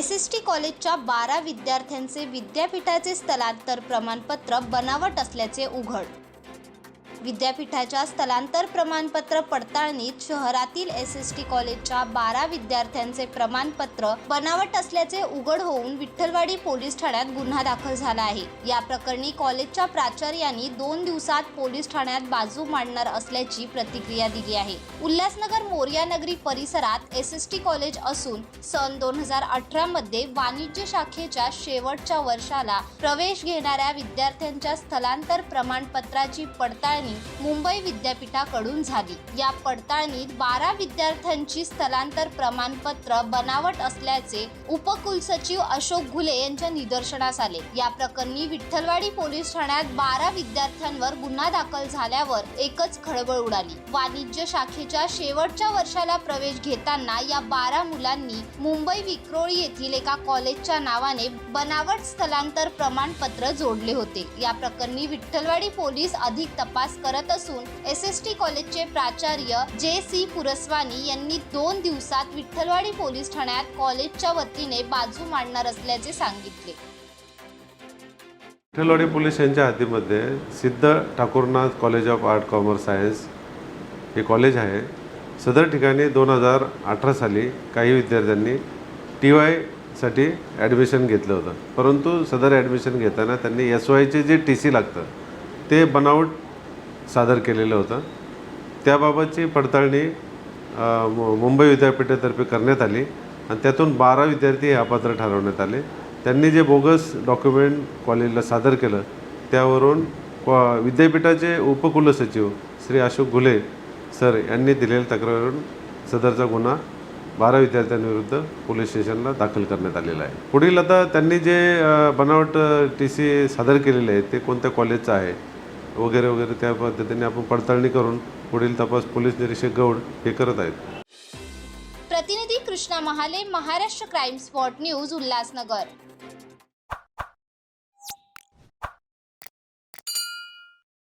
S S T कॉलेजच्या बारा विद्यार्थ्यांचे विद्यापीठाचे स्थलांतर प्रमाणपत्र बनावट असल्याचे उघड. विद्यापीठाच्या स्थलांतर प्रमाणपत्र पडताळणीत शहरातील एस एस टी कॉलेजच्या बारा विद्यार्थ्यांचे प्रमाणपत्र बनावट असल्याचे उघड होऊन विठ्ठलवाडी पोलीस ठाण्यात गुन्हा दाखल झाला आहे. या प्रकरणी कॉलेजच्या प्राचार्यांनी दोन दिवसात पोलीस ठाण्यात बाजू मांडणार असल्याची प्रतिक्रिया दिली आहे. उल्हासनगर मोर्या नगरी परिसरात एस एस टी कॉलेज असून सन दोन हजार अठरा मध्ये वाणिज्य शाखेच्या शेवटच्या वर्षाला प्रवेश घेणाऱ्या विद्यार्थ्यांच्या स्थलांतर प्रमाणपत्राची पडताळणी मुंबई विद्यापीठाकडून झाली. या पडताळणीत बारा विद्यार्थ्यांची स्थलांतर प्रमाणपत्र बनावट असल्याचे उपकुलसचिव अशोक घुले यांच्या निदर्शनास आले. या प्रकरणी विठ्ठलवाडी पोलीस ठाण्यात बारा विद्यार्थ्यांवर गुन्हा दाखल झाल्यावर एकच खळबळ उडाली. वाणिज्य शाखेच्या शेवटच्या वर्षाला प्रवेश घेताना या बारा मुलांनी मुंबई विक्रोळी येथील एका कॉलेजच्या नावाने बनावट स्थलांतर प्रमाणपत्र जोडले होते. या प्रकरणी विठ्ठलवाडी पोलीस अधिक तपास करत असून एस एस टी कॉलेजचे प्राचार्य जे सी पुरस्वानी यांनी दोन दिवसात विठ्ठलवाडी पोलीस ठाण्यात कॉलेजच्या वतीने बाजू मांडणार असल्याचे सांगितले. विठ्ठलवाडी पोलीस यांच्या हद्दीमध्ये Siddh Thakurnath college of art commerce science हे कॉलेज आहे. सदर ठिकाणी दोन हजार अठरा साली काही विद्यार्थ्यांनी टी वायसाठी ॲडमिशन घेतलं होतं. परंतु सदर ॲडमिशन घेताना त्यांनी एस वायचे जे टी सी लागतं ते बनावट सादर केलेलं होतं. त्याबाबतची पडताळणी मु- मुंबई विद्यापीठातर्फे करण्यात आली आणि त्यातून बारा विद्यार्थी हे अपात्र ठरवण्यात आले. त्यांनी जे बोगस डॉक्युमेंट कॉलेजला सादर केलं त्यावरून कॉ- विद्यापीठाचे उपकुलसचिव श्री अशोक घुले सर यांनी दिलेल्या तक्रारीवरून सदरचा गुन्हा बारा विद्यार्थ्यांविरुद्ध पोलीस स्टेशनला दाखल करण्यात आलेला आहे. पुढील आता त्यांनी जे बनावट टी सी सादर केलेले आहे ते कोणत्या कॉलेजचं आहे? वगैरे वगैरे त्या पद्धतीने आपण पडताळणी करून पुढील तपास पोलीस निरीक्षक गौड हे करत आहेत. प्रतिनिधी Krishna Mahale Maharashtra crime spot news Ulhasnagar.